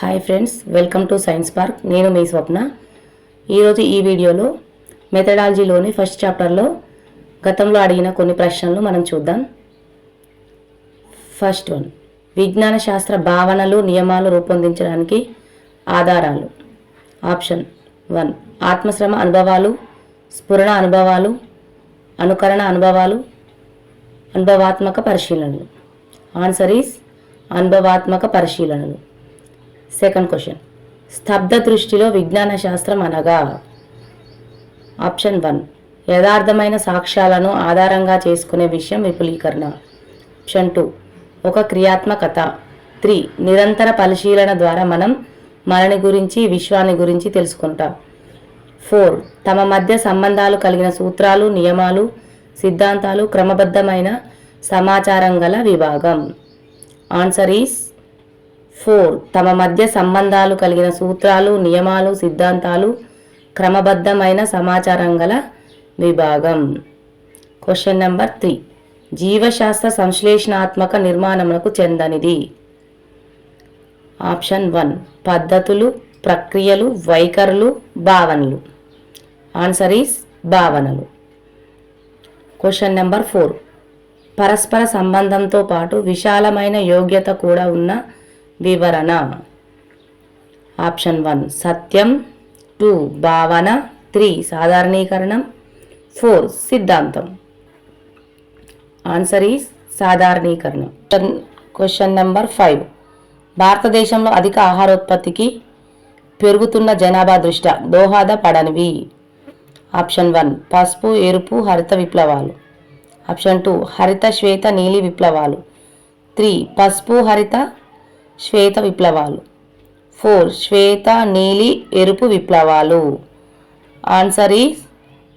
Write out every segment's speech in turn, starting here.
Hi friends welcome to science park నేను మీ స్వప్న. ఈరోజు ఈ వీడియోలో మెథడాలజీలోని ఫస్ట్ చాప్టర్లో గతంలో అడిగిన కొన్ని ప్రశ్నలు మనం చూద్దాం. ఫస్ట్ వన్ విజ్ఞాన శాస్త్ర భావనలు నియమాలు రూపొందించడానికి ఆధారాలు. ఆప్షన్ వన్ ఆత్మశ్రమ అనుభవాలు స్ఫురణ అనుభవాలు అనుకరణ అనుభవాలు అనుభవాత్మక పరిశీలనలు. ఆన్సర్ ఈస్ అనుభవాత్మక పరిశీలనలు. సెకండ్ క్వశ్చన్ స్తబ్ద దృష్టిలో విజ్ఞాన శాస్త్రం అనగా? ఆప్షన్ వన్ యథార్థమైన సాక్ష్యాలను ఆధారంగా చేసుకునే విషయం విపులీకరణ. ఆప్షన్ టూ ఒక క్రియాత్మకత. త్రీ నిరంతర పరిశీలన ద్వారా మనం మనని గురించి విశ్వాన్ని గురించి తెలుసుకుంటాం. ఫోర్ తమ మధ్య సంబంధాలు కలిగిన సూత్రాలు నియమాలు సిద్ధాంతాలు క్రమబద్ధమైన సమాచారం గల విభాగం. Answer is four. తమ మధ్య సంబంధాలు కలిగిన సూత్రాలు నియమాలు సిద్ధాంతాలు క్రమబద్ధమైన సమాచారం గల విభాగం. క్వశ్చన్ నెంబర్ త్రీ జీవశాస్త్ర సంశ్లేషణాత్మక నిర్మాణములకు చెందనిది. ఆప్షన్ వన్ పద్ధతులు ప్రక్రియలు వైఖరులు భావనలు. ఆన్సర్ ఈస్ భావనలు. క్వశ్చన్ నెంబర్ ఫోర్ పరస్పర సంబంధంతో పాటు విశాలమైన యోగ్యత కూడా ఉన్న వివరణ. ఆప్షన్ వన్ సత్యం. టూ భావన. త్రీ సాధారణీకరణం. ఫోర్ సిద్ధాంతం. Answer is సాధారణీకరణం. Question number five. భారతదేశంలో అధిక ఆహారోత్పత్తికి పెరుగుతున్న జనాభా దృష్ట్యా దోహదపడనివి ఆప్షన్ వన్ పసుపు ఎరుపు హరిత విప్లవాలు. ఆప్షన్ టూ హరిత శ్వేత నీలి విప్లవాలు. త్రీ పసుపు హరిత శ్వేత విప్లవాలు. ఫోర్ శ్వేత నీలి ఎరుపు విప్లవాలు. ఆన్సర్ ఈస్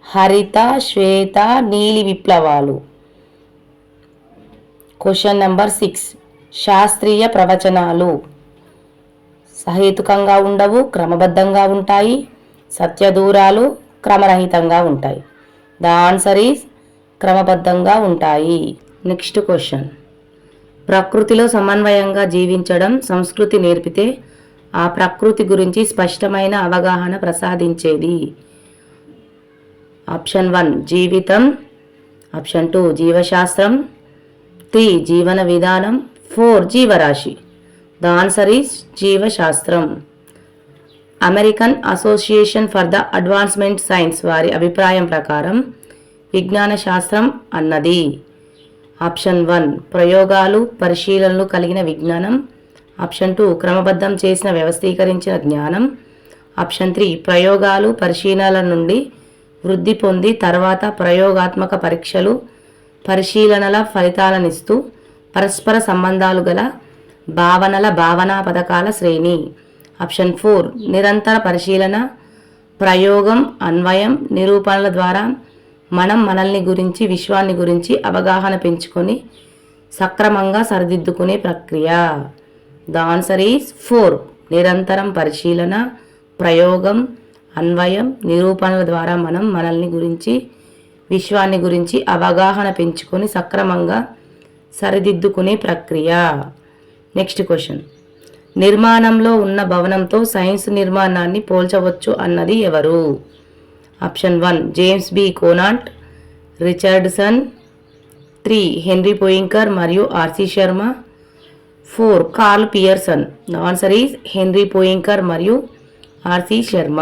హరిత శ్వేత నీలి విప్లవాలు. క్వశ్చన్ నెంబర్ సిక్స్ శాస్త్రీయ ప్రవచనాలు. సహేతుకంగా ఉండవు క్రమబద్ధంగా ఉంటాయి సత్యదూరాలు క్రమరహితంగా ఉంటాయి. ద ఆన్సర్ ఈస్ క్రమబద్ధంగా ఉంటాయి. Next question. ప్రకృతిలో సమన్వయంగా జీవించడం సంస్కృతి నేర్పితే ఆ ప్రకృతి గురించి స్పష్టమైన అవగాహన ప్రసాదించేది. ఆప్షన్ వన్ జీవితం. ఆప్షన్ టూ జీవశాస్త్రం. త్రీ జీవన విధానం. ఫోర్ జీవరాశి. ద ఆన్సర్ ఈస్ జీవశాస్త్రం. American Association for the Advancement Science వారి అభిప్రాయం ప్రకారం విజ్ఞాన శాస్త్రం అన్నది. ఆప్షన్ వన్ ప్రయోగాలు పరిశీలనలు కలిగిన విజ్ఞానం. ఆప్షన్ టూ క్రమబద్ధం చేసిన వ్యవస్థీకరించిన జ్ఞానం. ఆప్షన్ త్రీ ప్రయోగాలు పరిశీలనల నుండి వృద్ధి పొంది తర్వాత ప్రయోగాత్మక పరీక్షలు పరిశీలనల ఫలితాలనిస్తూ పరస్పర సంబంధాలు గల భావనల భావనా పథకాల శ్రేణి. ఆప్షన్ ఫోర్ నిరంతర పరిశీలన ప్రయోగం అన్వయం నిరూపణల ద్వారా మనం మనల్ని గురించి విశ్వాన్ని గురించి అవగాహన పెంచుకొని సక్రమంగా సరిదిద్దుకునే ప్రక్రియ. ద ఆన్సర్ ఈస్ ఫోర్ నిరంతరం పరిశీలన ప్రయోగం అన్వయం నిరూపణల ద్వారా మనం మనల్ని గురించి విశ్వాన్ని గురించి అవగాహన పెంచుకొని సక్రమంగా సరిదిద్దుకునే ప్రక్రియ. Next question. నిర్మాణంలో ఉన్న భవనంతో సైన్స్ నిర్మాణాన్ని పోల్చవచ్చు అన్నది ఎవరు? Option one James B Conant Richardson three Henry Poincare మరియు R C Sharma four Karl Pearson answer is Henry Poincare మరియు ఆర్సీ శర్మ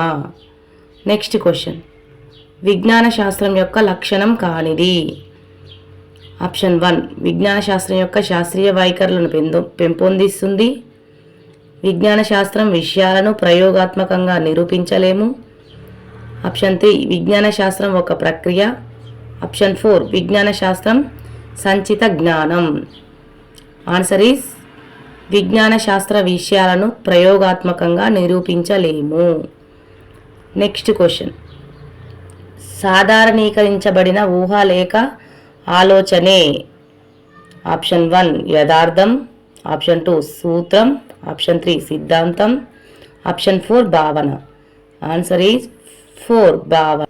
నెక్స్ట్ క్వశ్చన్ విజ్ఞాన శాస్త్రం యొక్క లక్షణం కానిది? ఆప్షన్ వన్ విజ్ఞాన శాస్త్రం యొక్క శాస్త్రీయ వైఖరులను పెందు పెంపొందిస్తుంది. విజ్ఞాన శాస్త్రం విషయాలను ప్రయోగాత్మకంగా నిరూపించలేము. ఆప్షన్ త్రీ విజ్ఞాన శాస్త్రం ఒక ప్రక్రియ. ఆప్షన్ ఫోర్ విజ్ఞాన శాస్త్రం సంచిత జ్ఞానం. ఆన్సర్ ఈస్ విజ్ఞాన శాస్త్ర విషయాలను ప్రయోగాత్మకంగా నిరూపించలేము. Next question. సాధారణీకరించబడిన ఊహ లేక ఆలోచనే. ఆప్షన్ వన్ యథార్థం. ఆప్షన్ టూ సూత్రం. ఆప్షన్ త్రీ సిద్ధాంతం. ఆప్షన్ ఫోర్ భావన. ఆన్సర్ ఈజ్ ఫోర్ భావ.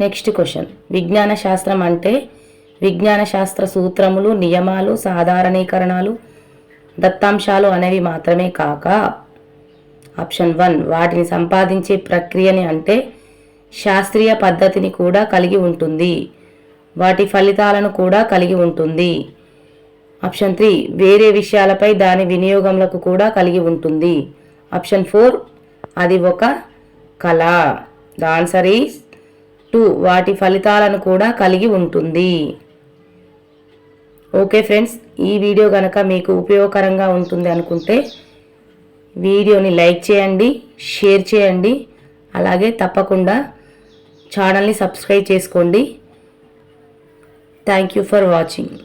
Next question. విజ్ఞాన శాస్త్రం అంటే విజ్ఞాన శాస్త్ర సూత్రములు నియమాలు సాధారణీకరణాలు దత్తాంశాలు అనేవి మాత్రమే కాక ఆప్షన్ వన్ వాటిని సంపాదించే ప్రక్రియని అంటే శాస్త్రీయ పద్ధతిని కూడా కలిగి ఉంటుంది. వాటి ఫలితాలను కూడా కలిగి ఉంటుంది. ఆప్షన్ త్రీ వేరే విషయాలపై దాని వినియోగంలకు కూడా కలిగి ఉంటుంది. ఆప్షన్ ఫోర్ అది ఒక కళ. ద ఆన్సర్ ఈస్ టూ వాటి ఫలితాలను కూడా కలిగి ఉంటుంది. ఓకే ఫ్రెండ్స్ ఈ వీడియో కనుక మీకు ఉపయోగకరంగా ఉంటుంది అనుకుంటే వీడియోని లైక్ చేయండి షేర్ చేయండి అలాగే తప్పకుండా ఛానల్ని సబ్స్క్రైబ్ చేసుకోండి. Thank you for watching.